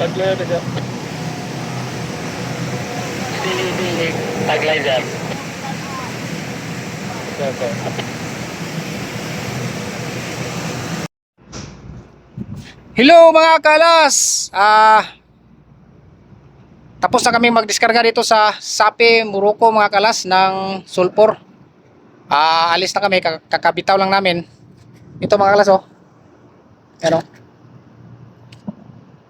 Taglay na siya. Taglay sir. Siya, siya. Hello mga kalas! Ah tapos na kami magdiskarga dito sa Sapi Morocco mga kalas ng sulfur. Ah alis na kami, kak- kakabitaw lang namin. Ito mga kalas oh. Ano?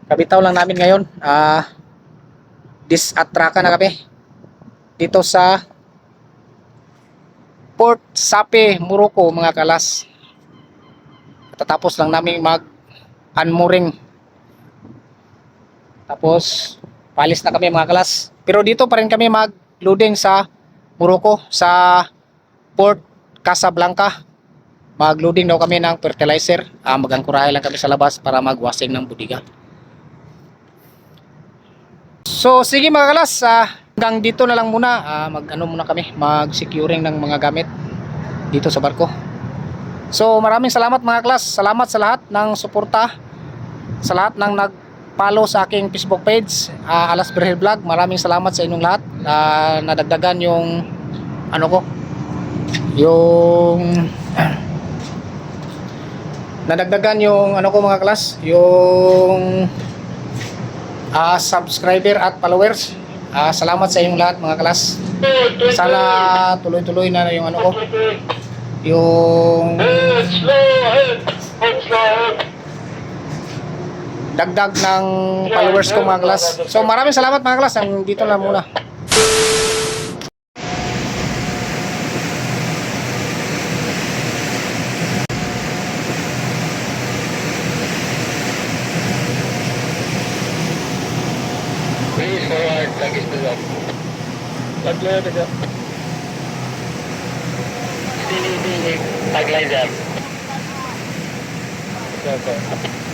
Kabitaw lang namin ngayon. Ah disatraka na kami. Dito sa Port Sapi Morocco mga kalas. Tatapos lang namin mag unmooring. Tapos, palis na kami mga kalas. Pero dito pa rin kami mag-loading sa Morocco, sa Port Casablanca. Mag-loading daw kami ng fertilizer. Ah, magangkurahe lang kami sa labas para mag-washing ng budiga. So, sige mga kalas, ah, hanggang dito na lang muna. Ah, mag-ano muna kami, mag-securing ng mga gamit dito sa barko. So maraming salamat mga klas. Salamat sa lahat ng suporta. Sa lahat ng nag-follow sa aking Facebook page, ah, Alas Berhel Vlog. Maraming salamat sa inyong lahat. na nadagdagan yung ano ko, yung nadagdagan yung ano ko mga klas, yung ah, subscriber at followers. Ah, salamat sa inyong lahat mga klas. Sana tuloy-tuloy na yung ano ko, yung dagdag ng followers ko mga klas. So maraming salamat mga. Ang dito na muna. Please forward. Tagis to up. Taglay na siya. Taglay sir. Siya, siya.